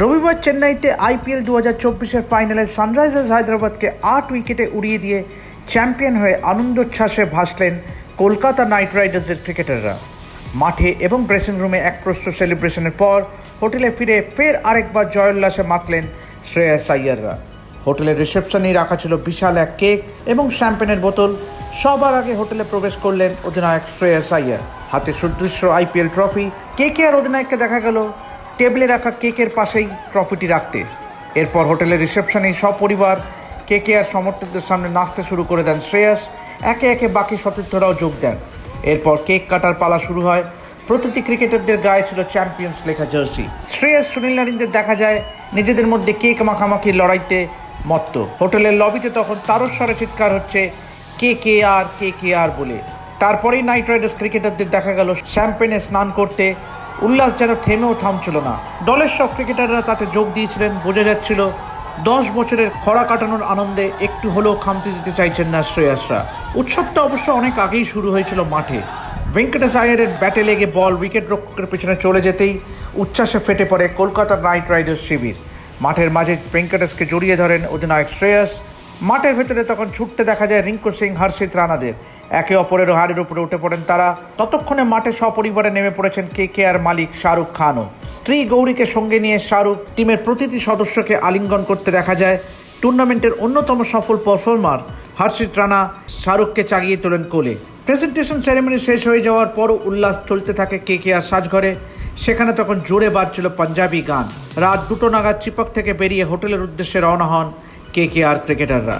রবিবার চেন্নাইতে আইপিএল দু হাজার চব্বিশের ফাইনালে সানরাইজার্স হায়দ্রাবাদকে আট উইকেটে উড়িয়ে দিয়ে চ্যাম্পিয়ন হয়ে আনন্দোচ্ছ্বাসে ভাসলেন কলকাতা নাইট রাইডার্সের ক্রিকেটাররা। মাঠে এবং ড্রেসিং রুমে এক প্রস্ত সেলিব্রেশনের পর হোটেলে ফিরে ফের আরেকবার জয়োল্লাসে মাতলেন শ্রেয়াস আইয়াররা। হোটেলের রিসেপশনেই রাখা ছিল বিশাল এক কেক এবং শ্যাম্পেনের বোতল। সবার আগে হোটেলে প্রবেশ করলেন অধিনায়ক শ্রেয়াস আইয়ার। হাতে সুদৃশ্য আইপিএল ট্রফি, কে কে আর অধিনায়ককে দেখা গেল? টেবিলে রাখা কেকের পাশেই ট্রফিটি রাখতে। এরপর হোটেলের রিসেপশনেই সপরিবার কে কে আর সমর্থকদের সামনে নাচতে শুরু করে দেন শ্রেয়াস। একে একে বাকি সতীর্থরাও যোগ দেন। এরপর কেক কাটার পালা শুরু হয়। প্রতিটি ক্রিকেটারদের গায়ে ছিল চ্যাম্পিয়ন্স লেখা জার্সি। শ্রেয়াস, সুনীল নারিনদের দেখা যায় নিজেদের মধ্যে কেক মাখামাখির লড়াইতে মত্ত। হোটেলের লবিতে তখন তারস্বরে চিৎকার হচ্ছে, কে কে আর, কে কে আর বলে। তারপরেই নাইট রাইডার্স ক্রিকেটারদের দেখা গেল, শ্যাম্পেনে স্নান করতে উল্লাস যেন থেমেও থামছিল না। দলের সব ক্রিকেটাররা তাতে যোগ দিয়েছিলেন, বোঝা যাচ্ছিল দশ বছরের খরা কাটানোর আনন্দে একটু হলেও খামতি দিতে চাইছেন না শ্রেয়াসরা। উৎসবটা অবশ্য অনেক আগেই শুরু হয়েছিল মাঠে। ভেঙ্কটেশ আয়ারের ব্যাটে লেগে বল উইকেট রক্ষকের পেছনে চলে যেতেই উচ্ছ্বাসে ফেটে পড়ে কলকাতা নাইট রাইডার্স শিবির। মাঠের মাঝে ভেঙ্কটেশকে জড়িয়ে ধরেন অধিনায়ক শ্রেয়স। মাঠের ভেতরে তখন ছুটতে দেখা যায় রিঙ্কু সিং, হর্ষিত রানাদের। একে অপরের হাড়ের উপরে উঠে পড়েন তারা। ততক্ষণে মাঠে সপরিবারে নেমে পড়েছেন কে কে আর মালিক শাহরুখ খানও। স্ত্রী গৌরীকে সঙ্গে নিয়ে শাহরুখ টিমের প্রতিটি সদস্যকে আলিঙ্গন করতে দেখা যায়। টুর্নামেন্টের অন্যতম সফল পারফর্মার হর্ষিত রানা শাহরুখকে চাগিয়ে তোলেন কোলে। প্রেজেন্টেশন সেরেমনি শেষ হয়ে যাওয়ার পরও উল্লাস চলতে থাকে কে কে আর সাজঘরে। সেখানে তখন জোরে বাজছিল পাঞ্জাবি গান। রাত দুটো নাগাদ চিপক থেকে বেরিয়ে হোটেলের উদ্দেশ্যে রওনা হন কে কে আর ক্রিকেটাররা।